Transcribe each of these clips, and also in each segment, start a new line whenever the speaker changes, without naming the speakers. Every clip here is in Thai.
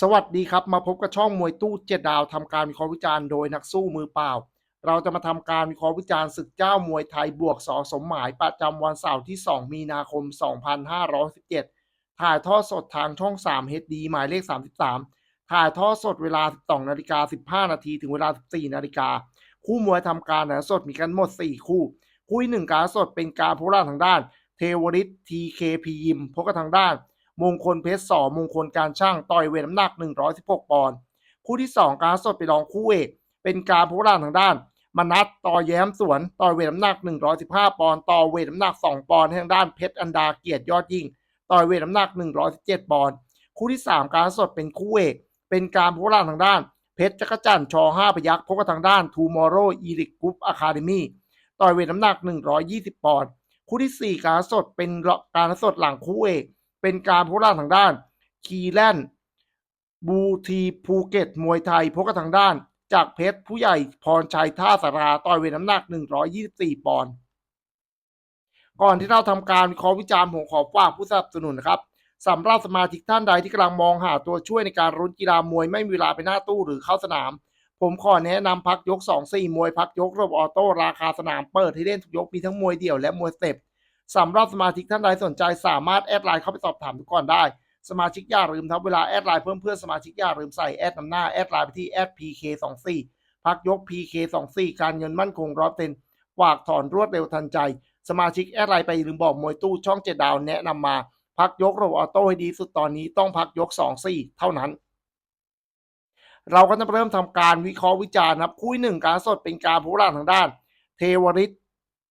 สวัสดีครับ มาพบกับช่องมวยตู้เจ็ดดาวทำการวิเคราะห์วิจารณ์โดยนักสู้มือเปล่า เราจะมาทำการวิเคราะห์วิจารณ์ศึกเจ้ามวยไทยบวกสอสมหมายประจำวันเสาร์ที่ 2 มีนาคม 2517 ถ่ายทอดสดทางช่อง 3 HD หมายเลข 33 ถ่ายทอดสดเวลา 12นาฬิกา15 นาทีถึงเวลา 14นาฬิกาคู่มวยทำการถ่ายสดมีกันหมด 4 คู่ คู่ที่หนึ่งการสดเป็นการพบล่าทางด้าน เทวริตทีเคพียิมพบกับทางด้าน มงคลเพชรสองมงคลการช่างต่อยเวทน้ำหนัก 116 ปอนด์คู่ที่ 2 การสดไปรองคู่เอก เป็นการพบล่างทางด้านมนัดต่อแย้มสวนต่อยเวทน้ำหนัก 115 ปอนด์ต่อเวทน้ำหนัก 2 ปอนด์ทางด้านเพชรอันดาเกียรติยอดยิ่ง ต่อยเวทน้ำหนัก 117 ปอนด์คู่ที่ 3 การสดเป็นคู่เอก เป็นการพบล่างทางด้านเพชรจักรจันทร์ช5พยักพบกับทางด้านทูมอร์โรอีริกกรุ๊ปอะคาเดมี่ต่อยเวทน้ำหนัก 120 ปอนด์คู่ที่ 4 การสดเป็นการสดหลังคู่เอก เป็นการพบล่าทางด้าน คีแลนบูทีภูเก็ต มวยไทยพบกับทางด้าน จากเพชรผู้ใหญ่พรชัยท่าสาราต่อยเวทน้ำหนัก 124 ปอนด์ก่อนที่เราทำการวิเคราะห์วิจารณ์ผมขอฝากผู้สนับสนุนนะครับสำหรับสมาชิกท่านใดที่กำลังมองหาตัวช่วยในการรุ้นกีฬามวยไม่มีเวลาไปหน้าตู้หรือเข้าสนาม ผมขอแนะนำพักยก 2-4 มวยพักยกระบบออโต้ราคาสนามเปิดให้เล่นทุกยกมีทั้งมวยเดี่ยวและมวยสเต็ป สำหรับสมาชิกท่านใดสนใจสามารถแอดไลน์เข้าไปสอบถามทุกก่อนได้ สมาชิกอย่าลืมครับเวลาแอดไลน์เพิ่มเพื่อนสมาชิกอย่าลืมใส่แอดนำหน้าแอดไลน์ไปที่แอด PK24 พักยก PK24 การเงินมั่นคงร้อยเต็นฝากถอนรวดเร็วทันใจ สมาชิกแอดไลน์ไปลืมบอกมวยตู้ช่องเจ็ดดาวแนะนำมาพักยกระบบออโต้ให้ดีสุดตอนนี้ต้องพักยก2-4เท่านั้น เราก็จะเริ่มทำการวิเคราะห์วิจารณ์ครับคู่หนึ่งการสดเป็นการผู้ล่างทางด้าน เทวริต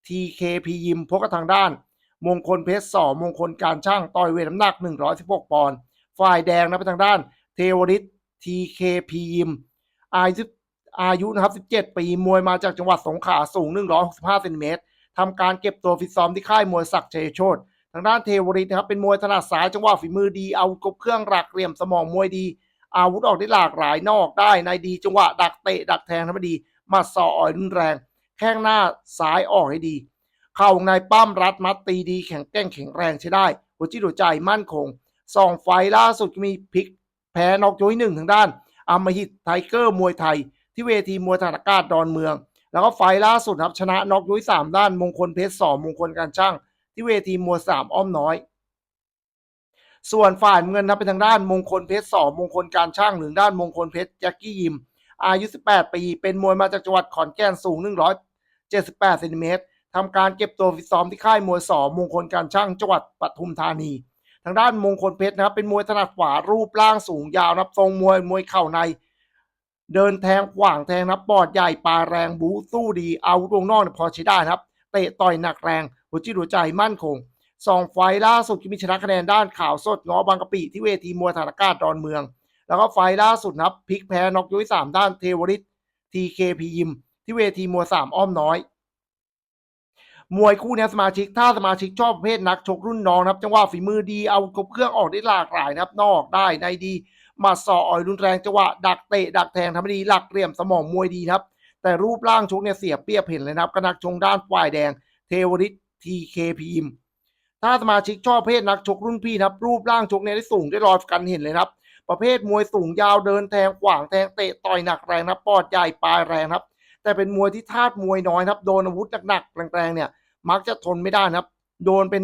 TKP ยิมพบกับทางด้าน มงคลเพชรสอมงคลการช่างต่อยเวทน้ำหนัก 116 ปอนด์ฝ่ายแดงนะไปทางด้าน เทวริต TKP ยิมอายุอายุนะครับ 17 ปีมวยมาจากจังหวัดสงขลาสูง 165เซนติเมตรทำการเก็บตัวฟิตซ้อมที่ค่ายมวยศักดิ์ชัยโชตทางด้านเทวริตนะครับเป็นมวยถนัดซ้ายจังหวะฝีมือดีเอากบเครื่องหลักเหลี่ยมสมองมวยดี อาวุธออกได้หลากหลายนอกได้ในดีจังหวะดักเตะดักแทงทำให้ดีมัดศออ่อยรุนแรง แข้งหน้าซ้ายออกให้ดี เข่าวงในปั้มรัดมัดตีดีแข็งแกร่งแข็งแรงใช้ได้ หัวจิตหัวใจมั่นคงสองไฟล่าสุดมีพลิกแพ้นอกยกที่หนึ่งทางด้านอมหิตไทเกอร์มวยไทย ที่เวทีมวยฐานอากาศดอนเมือง แล้วก็ไฟล่าสุดครับชนะนอกยกที่สามด้านมงคลเพชรสองมงคลการช่าง ที่เวทีมวยสามอ้อมน้อย ส่วนฝ่ายเงินนะเป็นทางด้านมงคลเพชรสองมงคลการช่างหรือด้านมงคลเพชรแจ็คกี้ยิมอายุ 18 ปี เป็นมวยมาจากจังหวัดขอนแก่นสูง 178เซนติเมตร ทำการเก็บตัวฟิตซ้อมที่ค่ายมวยสอมงคลการช่างจังหวัดปทุมธานี ทางด้านมงคลเพชรนะครับ เป็นมวยถนัดขวารูปร่างสูงยาวนับทรงมวยมวยเข่าใน เดินแทงขวางแทงนับปอดใหญ่ปลาแรงบูสู้ดีอาวุธวงนอกเนี่ยพอใช้ได้นะครับเตะต่อยหนักแรง หัวจิตหัวใจมั่นคงสองไฟล่าสุดที่มีชนะคะแนนด้านข่าวสดง้อบางกะปิที่เวทีมวยฐานอากาศดอนเมือง แล้วก็ไฟล่าสุดนะครับพลิกแพ้นอกยกที่สามด้านเทวริตทีเคพียิมที่เวทีมวยสามอ้อมน้อย มวยคู่นี้สมาชิกถ้าสมาชิกชอบประเภทนักชกรุ่นน้องนะครับ จังหวะฝีมือดีเอาครบเครื่องออกได้หลากหลายนะครับ นอกได้ในดีมัดศอกอ่อยรุนแรงจังหวะดักเตะดักแทงทำให้ดีหลักเหลี่ยมสมองมวยดีครับ แต่รูปร่างชกเนี่ยเสียเปรียบเห็นเลยนะครับกนักชงด้านฝ่ายแดง เทวริตทีเคพียิมถ้าสมาชิกชอบประเภทนักชกรุ่นพี่นะครับรูปร่างชกเนี่ยได้สูงได้รอยกันเห็นเลยครับ ประเภทมวยสูงยาวเดินแทงขวางแทงเตะต่อยหนักแรงนะปอดใหญ่ปลายแรงครับ แต่เป็นมวยที่ธาตุมวยน้อยครับ โดนอาวุธหนักๆแรงๆเนี่ย มักจะทนไม่ได้นะครับ โดนเป็น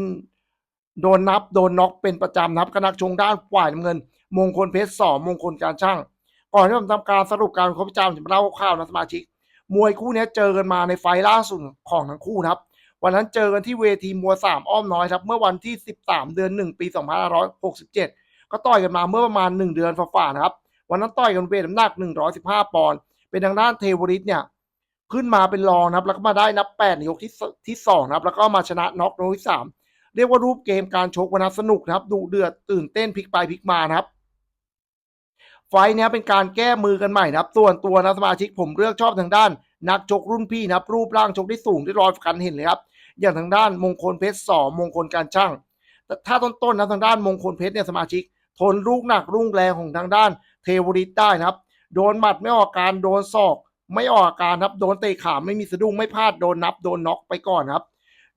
โดนนับโดนน็อกเป็นประจำนะครับกนักชงด้านฝ่ายน้ำเงิน มงคลเพชรสอมงคลการช่าง ก่อนที่ผมทำการสรุปการวิเคราะห์วิจารณ์ผมจะเล่าคร่าวๆนะสมาชิก มวยคู่นี้เจอกันมาในไฟล์ล่าสุดของทั้งคู่นะครับ วันนั้นเจอกันที่เวทีมวยสามอ้อมน้อยครับ เมื่อวันที่ 13 เดือน 1 ปี 2567 ก็ต่อยกันมาเมื่อประมาณ 1 เดือนฝ่าๆนะครับ วันนั้นต่อยกันเวทน้ำหนัก 115 ปอนด์เป็นทางด้านเทวริตเนี่ย ขึ้นมาเป็นรองนะครับ แล้วก็มาได้นับ8ในยกที่สที่2นะครับ แล้วก็มาชนะน็อกในยกที่3เรียกว่ารูปเกมการชกวันนั้นสนุกนะครับดุเดือดตื่นเต้นพลิกไปพลิกมานะครับ ไฟล์เนี้ยเป็นการแก้มือกันใหม่นะครับ ส่วนตัวนะสมาชิกผมเลือกชอบทางด้าน นักชกรุ่นพี่นะครับ รูปร่างชกได้สูงได้รอยกันเห็นเลยครับ อย่างทางด้านมงคลเพชรสอมงคลการช่างแต่ถ้าต้นๆนะทางด้านมงคลเพชรเนี่ยสมาชิก ทนลูกหนักรุ่งแรงของทางด้านเทวริตได้นะครับ โดนหมัดไม่ออกอาการโดนศอก ไม่ออกอาการครับ โดนเตะขาไม่มีสะดุ้งไม่พลาดโดนนับโดนน็อกไปก่อนครับ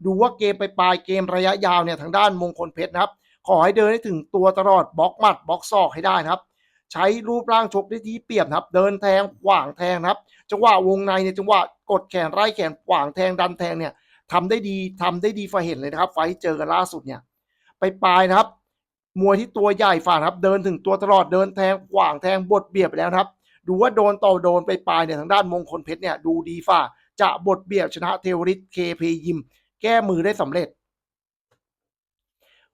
ดูว่าเกมไปปลายเกมระยะยาวเนี่ยทางด้านมงคลเพชรนะครับ ขอให้เดินให้ถึงตัวตลอดบล็อกหมัดบล็อกศอกให้ได้นะครับ ใช้รูปร่างชกได้ที่เปรียบนะครับ เดินแทงขวางแทงครับ จังหวะวงในเนี่ยจังหวะกดแขนไล่แขนขวางแทงดันแทงเนี่ยทำได้ดีทำได้ดีฝ่าเห็นเลยนะครับ ไฟเจอกันล่าสุดเนี่ยไปปลายนะครับมวยที่ตัวใหญ่ฝ่าครับ เดินถึงตัวตลอดเดินแทงขวางแทงบดเบียดไปแล้วครับ ดูว่าโดนต่อโดนไปปลายเนี่ยทางด้านมงคลเพชรเนี่ยดูดีฝ่า จะบดเบียดชนะเทวริตเคพยิม แก้มือได้สำเร็จ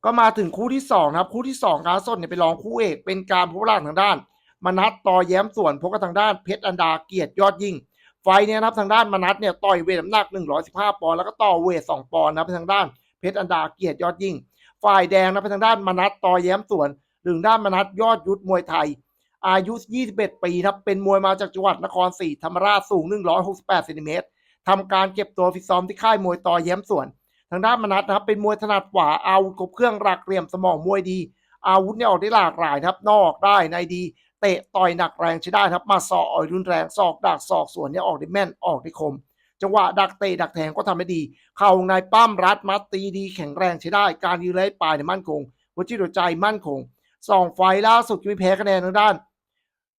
ก็มาถึงคู่ที่สองนะครับ คู่ที่สองการสดเนี่ยไปรองคู่เอกเป็นการพบร่างทางด้าน มนัทต่อแย้มส่วนพบกับทางด้านเพชรอันดาเกียรติยอดยิ่งไฟเนี่ยนะครับทางด้านมนัทเนี่ยต่อยเวทน้ำหนัก 115 ปอนด์แล้วก็ต่อเวท 2 ปอนด์นะครับไปทางด้านเพชรอันดาเกียรติยอดยิ่ง ฝ่ายแดงนะไปทางด้านมนัทต่อแย้มส่วนหรือด้านมนัทยอดยุทธมวยไทย อายุ 21 ปีนะครับเป็นมวยมาจากจังหวัดนครศรีธรรมราชสูง 168เซนติเมตรทำการเก็บตัวฟิตซ้อมที่ค่ายมวยต่อแย้มส่วน ทางด้านมนัทนะครับเป็นมวยถนัดขวาอาวุธครบเครื่องหลักเหลี่ยมสมองมวยดี อาวุธเนี่ยออกได้หลากหลายนะครับ นอกได้ในดี เตะต่อยหนักแรงใช้ได้ครับมาสอกอ่อยรุนแรงศอกดักศอกสวนเนี่ยออกได้แม่นออกได้คมจังหวะดักเตะดักแทงก็ทำได้ดี เข่าในปั้มรัดมัดตีดีแข็งแรงใช้ได้ การยืนไล่ปลายเนี่ยมั่นคงหัวจิตหัวใจมั่นคงสองไฟล่าสุดที่ม่แพ้คะแนนทางด้าน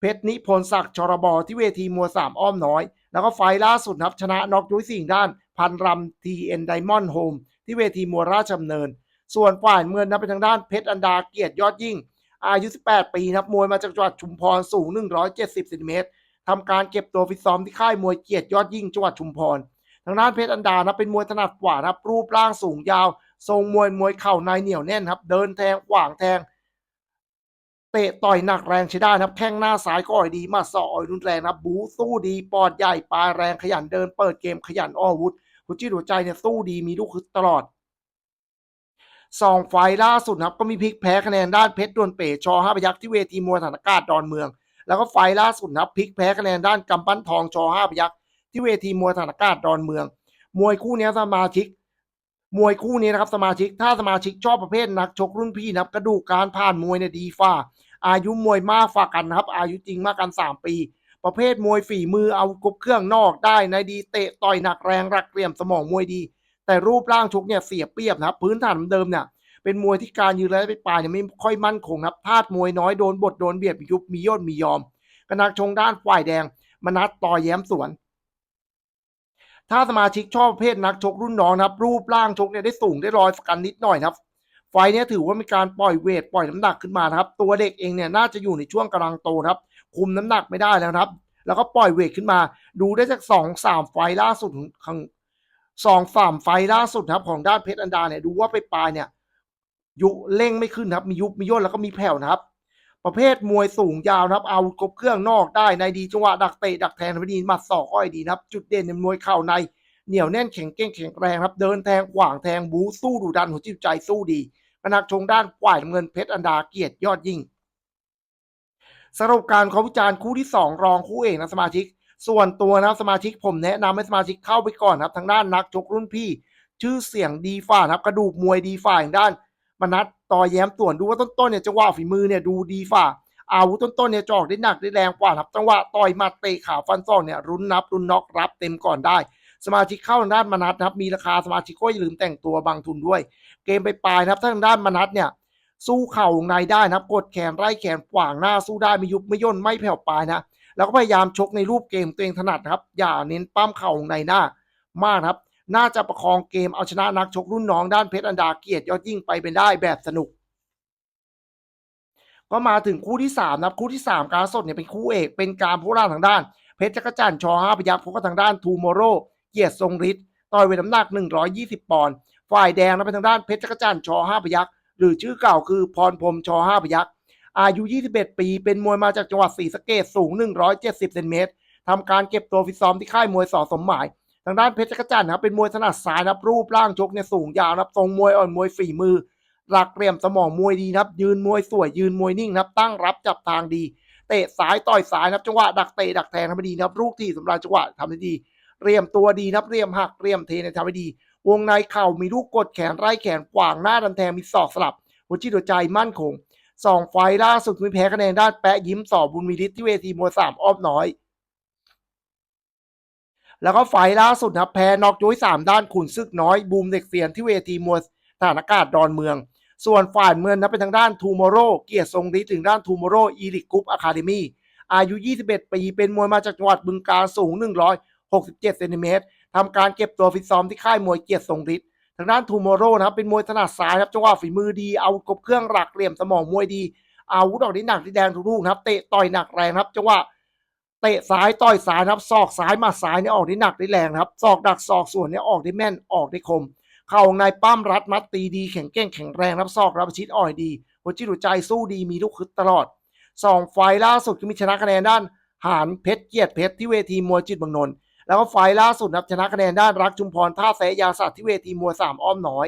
เพชรนิพนธ์ศักดิ์ชรบที่เวทีมัวสามอ้อมน้อย แล้วก็ไฟล์ล่าสุดนะครับชนะน็อกยุ้ยสิ่งด้าน พันรำทีเอ็นไดมอนด์โฮมที่เวทีมัวราชดำเนิน ส่วนฝ่ายเมืองนะเป็นทางด้านเพชรอันดาเกียรติยอดยิ่ง อายุ 18 ปีนับมวยมาจากจังหวัดชุมพรสูง 170เซนติเมตรทำการเก็บตัวฟิตซ้อมที่ค่ายมวยเกียรติยอดยิ่งจังหวัดชุมพรทางด้านเพชรอันดานะเป็นมวยถนัดขวานะครับรูปร่างสูงยาว ทรงมวยมวยเข่าในเหนียวแน่นครับ เดินแทงขวางแทง เตะต่อยหนักแรงใช้ได้นะครับ แข้งหน้าซ้ายก็อ่อยดีมาสออ่อยรุนแรงนะครับบูสู้ดีปอดใหญ่ปลาแรงขยันเดิน เปิดเกมขยันอ้อวุธหัวจิตหัวใจเนี่ยสู้ดีมีลูกคึกตลอดสองไฟล่าสุดครับก็มีพลิกแพ้คะแนนด้านเพชรดวนเป๋ชอห้าพยักษ์ที่เวทีมวยฐานอากาศดอนเมือง แล้วก็ไฟล่าสุดครับพลิกแพ้คะแนนด้านกำปั้นทองชอห้าพยักษ์ที่เวทีมวยฐานอากาศดอนเมือง มวยคู่นี้สมาชิก มวยคู่นี้นะครับสมาชิกถ้าสมาชิกชอบประเภทนักชกรุ่นพี่นะครับ กระดูกการผ่านมวยเนี่ยดีฝ่า อายุมวยมากฝ่ากันนะครับ อายุจริงมากกัน 3 ปี ประเภทมวยฝีมือเอากบเครื่องนอกได้ในดีเตะต่อยหนักแรงรักเหลี่ยมสมองมวยดี แต่รูปร่างชกเนี่ยเสียเปรียบนะครับ พื้นฐานเดิมเนี่ยเป็นมวยที่การยืนระยะไปปลายเนี่ยไม่ค่อยมั่นคงครับธาตุมวยน้อยโดนบทโดนเบียดยุบมีย่นมียอมกนักชงด้านฝ่ายแดงมนัดต่อแย้มสวน ถ้าสมาชิกชอบประเภทนักชกรุ่นน้องนะครับ รูปร่างชกเนี่ยได้สูงได้รอยสกันนิดหน่อยครับ ไฟเนี้ยถือว่ามีการปล่อยเวทปล่อยน้ำหนักขึ้นมานะครับ ตัวเด็กเองเนี่ยน่าจะอยู่ในช่วงกำลังโตครับ คุมน้ำหนักไม่ได้แล้วครับ แล้วก็ปล่อยเวทขึ้นมา ดูได้จากสองสามไฟล่าสุดของสองสามไฟล่าสุดครับของด้านเพชรอันดาเนี่ยดูว่าไปปลายเนี่ยยุเร่งไม่ขึ้นครับมียุบมีย่นแล้วก็มีแผ่วนะครับ ประเภทมวยสูงยาวนะครับ เอากบเครื่องนอกได้ในดีจังหวะดักเตะดักแทงทำให้ดีมัดศอกอ้อยดีนะครับ จุดเด่นในมวยเข่าในเหนียวแน่นแข็งเก้งแข็งแรงครับ เดินแทงขวางแทงบูสู้ดุดันหัวจิตใจสู้ดีกนักชงด้านฝ่ายน้ำเงินเพชรอันดาเกียรติยอดยิ่งสรุปการเขาวิจารณ์คู่ที่สองรองคู่เอกนะสมาชิก ส่วนตัวนะสมาชิกผมแนะนำให้สมาชิกเข้าไปก่อนครับทางด้านนักชกรุ่นพี่ ชื่อเสียงดีฝ่านะครับกระดูกมวยดีฝ่าอย่างด้าน มนัดต่อแย้มต่วนดูว่าต้นๆเนี่ยจังหวะฝีมือเนี่ยดูดีฝ่าอาวุธต้นๆเนี่ยจอกได้หนักได้แรงกว่าครับจังหวะต่อยมัดเตะขาฟันซอกเนี่ยรุนนับรุนน็อกรับเต็มก่อนได้ สมาชิกเข้าทางด้านมนัดนะครับมีราคาสมาชิกก็อย่าลืมแต่งตัวบางทุนด้วย เกมไปปลายนะครับถ้าทางด้านมนัดเนี่ยสู้เข่าวงในได้นะครับกดแขนไล่แขนขวางหน้าสู้ได้ไม่ยุบไม่ย่นไม่แผ่วปลายนะแล้วก็พยายามชกในรูปเกมตัวเองถนัดครับ อย่าเน้นปั้มเข่าวงในหน้ามากครับ น่าจะประคองเกมเอาชนะนักชกรุ่นน้องด้านเพชรอันดาเกียรติยอดยิ่งไปเป็นได้แบบสนุก ก็มาถึงคู่ที่สามนะครับคู่ที่สามการสดเนี่ยเป็นคู่เอกเป็นการพูดร่าทางด้าน เพชรจักรจันทร์ชอห้าพยักพบกับทางด้านทูโมโรเกียรติทรงฤทธิ์ต่อยเวทน้ำหนัก 120 ปอนด์ฝ่ายแดงนะเป็นทางด้านเพชรจักรจันทร์ชอห้าพยักหรือชื่อเก่าคือพรพรมชอห้าพยักอายุ 21 ปี เป็นมวยมาจากจังหวัดศรีสะเกษสูง 170 เซนติเมตรทำการเก็บตัวฟิตซ้อมที่ค่ายมวยสอสมหมาย ทางด้านเพชรจักรจันทร์นะครับเป็นมวยถนัดซ้ายนะครับรูปร่างชกเนี่ยสูงยาวนะครับทรงมวยอ่อนมวยฝีมือ หลักเหลี่ยมสมองมวยดีนะครับ ยืนมวยสวยยืนมวยนิ่งนะครับ ตั้งรับจับทางดีเตะซ้ายต่อยซ้ายนะครับจังหวะดักเตะดักแทงทำได้ดีนะครับลูกที่สำราญจังหวะทำได้ดีเรียมตัวดีนะครับเรียมหักเรียมเทเนี่ยทำได้ดี วงในเข่ามีลูกกดแขนไล่แขนขวางหน้าดันแทงมีศอกสลับหัวจิตหัวใจมั่นคงสองไฟล์ล่าสุดมีแพ้คะแนนด้านแปะยิ้มสอบบุญมีฤทธิ์ที่เวทีมวยสามอ้อมน้อย แล้วก็ไฟล์ล่าสุดนะครับแพ้นอกย้ยสามด้านขุนซึกน้อยบูมเด็กเสียนที่เวทีมวยฐานอากาศดอนเมือง ส่วนฝ่ายเมืองนะเป็นทางด้านทูมอร์โรเกียรติทรงฤทธิ์ถึงด้านทูมอร์โรอีลิกกรุ๊ปอะคาเดมี่อายุ 21 ปี เป็นมวยมาจากจังหวัดบึงกาฬสูง 167เซนติเมตรทำการเก็บตัวฟิตซ้อมที่ค่ายมวยเกียรติทรงฤทธิ์ทางด้านทูมอร์โรนะครับเป็นมวยถนัดซ้ายครับจังหวะฝีมือดีเอากบเครื่องหลักเหลี่ยมสมองมวยดีอาวุธออกที่หนักที่แดงทุกลูกนะครับเตะต่อยหนักแรงครับจังหวะ เตะซ้ายต่อยซ้ายนะครับศอกซ้ายมาซ้ายเนี่ยออกได้หนักได้แรงนะครับศอกดักศอกส่วนเนี่ยออกได้แม่นออกได้คม เข่าของนายปั้มรัดมัดตีดีแข็งแกร่งแข็งแรงรับศอกรับชิดอ่อยดีหัวจิตหัวใจสู้ดีมีลูกคึดตลอดสองไฟล่าสุดก็มีชนะคะแนนด้านหานเพชรเกียรติเพชรที่เวทีมวยจิตรเมืองนนท์แล้วก็ไฟล่าสุดนะครับชนะคะแนนด้านรักชุมพรท่าแสยาสัตว์ที่เวทีมวยสามอ้อมน้อย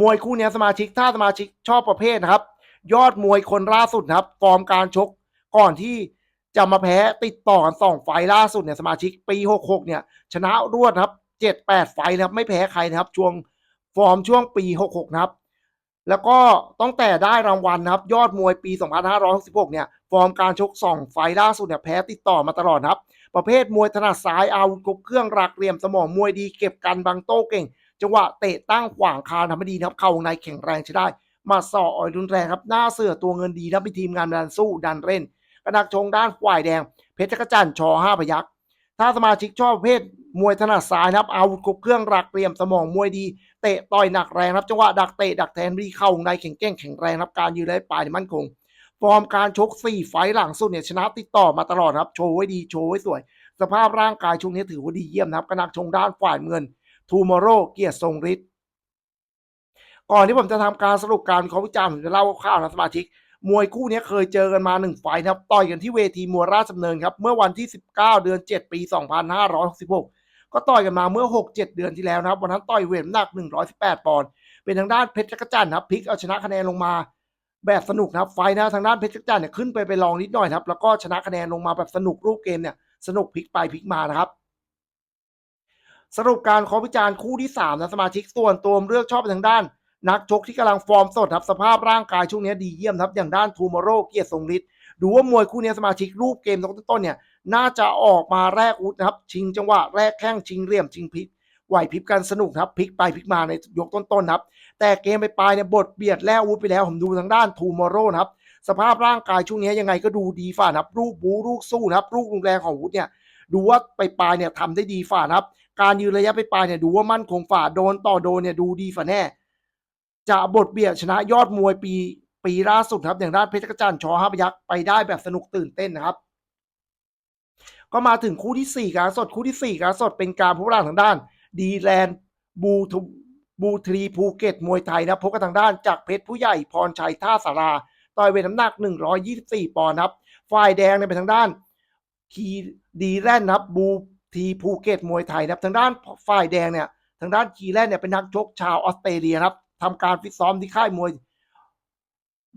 มวยคู่เนี้ยสมาชิกถ้าสมาชิกชอบประเภทนะครับ ยอดมวยคนล่าสุดนะครับฟอร์มการชกก่อนที่ จะมาแพ้ติดต่อกันสองไฟล่าสุดเนี่ยสมาชิกปี 66 เนี่ย ชนะรวดครับ 7-8 ไฟนะครับไม่แพ้ใครนะครับ ช่วงฟอร์มช่วงปี 66 นะครับ แล้วก็ตั้งแต่ได้รางวัลนะครับ ยอดมวยปี 2566 เนี่ย ฟอร์มการชก 2 ไฟล่าสุดเนี่ยแพ้ติดต่อมาตลอดครับ ประเภทมวยถนัดซ้ายอาวุธครบเครื่องรักเหลี่ยมสมองมวยดีเก็บกันบังโต้เก่งจังหวะเตะตั้งขวางคานทำให้ดีนะครับ เข่าในแข็งแรงใช้ได้มาสออ่อยรุนแรงครับ หน้าเสือตัวเงินดีนะเป็นทีมงานดันสู้ดันเล่น กระดักชงด้านฝ่ายแดง เพชรกระจันชอห้าพยักถ้าสมาชิกชอบเภทมวยถนัดซ้ายนะครับอาวุธครบเครื่องรักเตรียมสมองมวยดี เตะต่อยหนักแรงครับจังหวะดักเตะดักแทนดีเข้าในแข็งแกร่งแข็งแรงครับการยืนได้ปลายมั่นคงฟอร์มการชก4ไฟหลังสุดเนี่ยชนะติดต่อมาตลอดครับโชว์ไว้ดีโชว์ไว้สวย สภาพร่างกายช่วงนี้ถือว่าดีเยี่ยมนะครับกระนักชงด้านฝ่ายเงินทูมอร์โรเกียรติทรงฤทธิ์ก่อนที่ผมจะทำการสรุปการวิเคราะห์วิจารณ์ผมจะเล่าคร่าวนะสมาชิก มวยคู่นี้เคยเจอกันมาหนึ่งไฟนะครับต่อยกันที่เวทีมวยราชดำเนินครับเมื่อวันที่ 19 เดือน 7 ปี 2566 ก็ต่อยกันมาเมื่อ 6-7 เดือนที่แล้วนะครับ วันนั้นต่อยเวทน้ำหนัก 118 ปอนด์เป็นทางด้านเพชรจักรจันทร์ครับพลิกเอาชนะคะแนนลงมาแบบสนุกนะครับไฟนะทางด้านเพชรจักรจันทร์เนี่ยขึ้นไปไปลองนิดหน่อยครับแล้วก็ชนะคะแนนลงมาแบบสนุกรูปเกมเนี่ยสนุกพลิกไปพลิกมานะครับสรุปการขอวิจารณ์คู่ที่3นะสมาชิกส่วนตัวเลือกชอบไปทางด้าน นักชกที่กำลังฟอร์มสดครับสภาพร่างกายช่วงนี้ดีเยี่ยมครับอย่างด้านทูมอร์โรเกียรติทรงฤทธิ์ดูว่ามวยคู่นี้สมาชิกรูปเกมต้นๆเนี่ยน่าจะออกมาแรกอุดนะครับ ชิงจังหวะแรกแข้งชิงเหลี่ยมชิงพลิกไหวพริบกันสนุกครับพลิกไปพลิกมาในยกต้นๆครับ แต่เกมไปปลายเนี่ยบทเบียดแล้วอาวุธไปแล้วผมดูทางด้านทูมอร์โรนะครับสภาพร่างกายช่วงนี้ยังไงก็ดูดีฝ่านะครับรูปบูรูปสู้นะครับรูปรุนแรงของอาวุธเนี่ยดูว่าไปปลายเนี่ยทำได้ดีฝ่านะครับ การยืนระยะไปปลายเนี่ยดูว่ามั่นคงฝ่าโดนต่อโดนเนี่ยดูดีฝ่าแน่ จะบทเบียดชนะยอดมวยปีปีล่าสุดครับ อย่างด้านเพชรกระจันชอห้าพยักไปได้แบบสนุกตื่นเต้นนะครับ ก็มาถึงคู่ที่ 4การสดคู่ที่ 4การสดเป็นการพบกันทางด้าน ดีแลนด์บูทบูทรีภูเก็ตมวยไทยนะพบกันทางด้านจากเพชรผู้ใหญ่พรชัยท่าสาราต่อยเวทน้ำหนัก 124 ปอนด์ครับฝ่ายแดงเนี่ยเป็นทางด้านคีดีแลนด์นะครับบูทีภูเก็ตมวยไทยนะครับทางด้านฝ่ายแดงเนี่ยทางด้านคีแลนด์เนี่ยเป็นนักชกชาวออสเตรเลียครับ ทำการฟิตซ้อมที่ค่ายมวย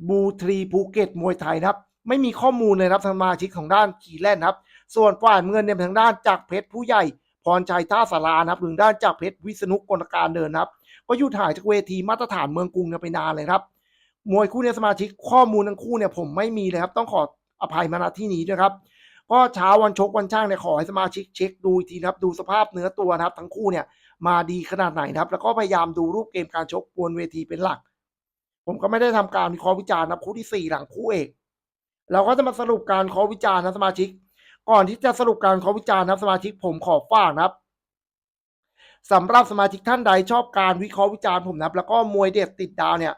บูทรีภูเก็ตมวยไทยนะครับ ไม่มีข้อมูลเลยครับทางสมาชิกของด้านคีแลนด์นครับ ส่วนฝ่ายเงินเนี่ยทางด้านจากเพชรผู้ใหญ่พรชัยท่าสารานะครับหรือด้านจากเพชรวิษณุกลการเดินครับ ก็อยู่ถ่ายจากเวทีมาตรฐานเมืองกรุงเนี่ยไปนานเลยครับ มวยคู่เนี่ยสมาชิกข้อมูลทั้งคู่เนี่ยผมไม่มีเลยครับ ต้องขออภัยมาณที่นี้ด้วยครับก็เช้าวันชกวันช่างเนี่ยขอให้สมาชิกเช็คดูอีกทีนะครับดูสภาพเนื้อตัวนะครับ ทั้งคู่เนี่ย มาดีขนาดไหนนะครับ แล้วก็พยายามดูรูปเกมการชกบนเวทีเป็นหลัก ผมก็ไม่ได้ทำการวิเคราะห์วิจารณ์นะครับคู่ที่สี่หลังคู่เอกเราก็จะมาสรุปการเคาะวิจารณ์นะสมาชิก ก่อนที่จะสรุปการเคาะวิจารณ์นะสมาชิกผมขอฝากนะครับสำหรับสมาชิกท่านใดชอบการวิเคราะห์วิจารณ์ผมนะครับ แล้วก็มวยเด็ดติดดาวเนี่ย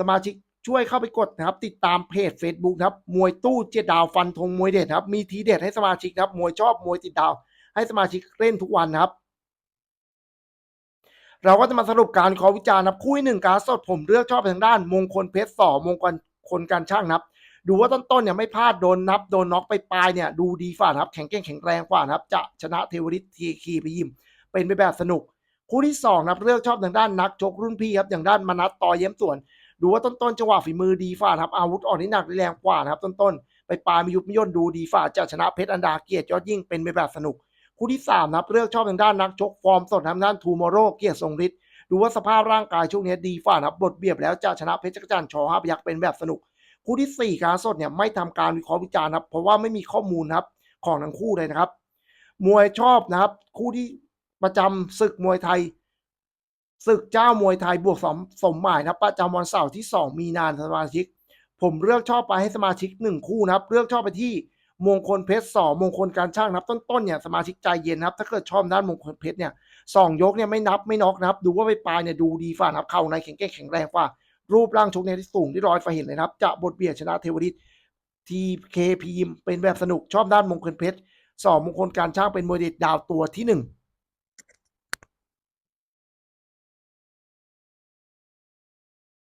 สมาชิกช่วยเข้าไปกดนะครับ ติดตามเพจ Facebook นะครับ มวยตู้เจ็ดดาวฟันธงมวยเด็ดครับ มีทีเด็ดให้สมาชิกครับ มวยชอบมวยติดดาว ให้สมาชิกเล่นทุกวันนะครับ เราก็จะมาสรุปการขอวิจารณ์นะครับคู่หนึ่งการสดผมเลือกชอบไปทางด้าน มงคลเพชรสอมงคลคนการช่างนับ ดูว่าต้นๆเนี่ยไม่พลาดโดนนับโดนน็อกไปปลายเนี่ยดูดีฝ่านะครับแข็งแกร่งแข็งแรงกว่านะครับจะชนะเทวริตทีคีไปยิม เป็นไปแบบสนุก คู่ที่สองนับเลือกชอบทางด้านนักชกรุ่นพี่ครับอย่างด้านมนัสต่อเย้มส่วน ดูว่าต้นๆจังหวะฝีมือดีฝ่านะครับอาวุธอ่อนที่หนักแรงกว่านะครับต้นๆไปปลายมียุบไม่ย่นดูดีฝ่าจะชนะเพชรอันดาเกียรติยอดยิ่งเป็นไปแบบสนุก คู่ที่สามนับเลือกชอบทางด้านนักชกฟอร์มสดทางด้านทูมอร์โรเกียรติทรงฤทธิ์ดูว่าสภาพร่างกายช่วงนี้ดีฝ่านะครับบทเบียบแล้วจะชนะเพชรจักรจันทร์ชอห้าพยักเป็นแบบสนุก คู่ที่สี่การสดเนี่ยไม่ทำการวิเคราะห์วิจารณ์นะครับเพราะว่าไม่มีข้อมูลครับของทั้งคู่เลยนะครับ มวยชอบนะครับ คู่ที่ประจำศึกมวยไทยศึกเจ้ามวยไทยบวกสมสมหมายนะประจำวันเสาร์ที่ 2 มีนาคมสมาชิก ผมเลือกชอบไปให้สมาชิก 1 คู่นะครับ เลือกชอบไปที่ มงคลเพชรสองมงคลการช่างนับต้นๆเนี่ยสมาชิกใจเย็นนะครับ ถ้าเกิดชอบด้านมงคลเพชรเนี่ยสองยกเนี่ยไม่นับไม่น็อกนะครับ ดูว่าไปปลายเนี่ยดูดีฝ่านะครับเข่าในแข็งแกร่งแข็งแรงกว่า รูปร่างชกเนี่ยที่สูงที่ร้อยฝ่าเห็นเลยนะครับ จะบทเบียดชนะเทวดิตทีเคพีมเป็นแบบสนุกชอบด้านมงคลเพชรสองมงคลการช่างเป็นมวยเด็ดดาวตัวที่หนึ่ง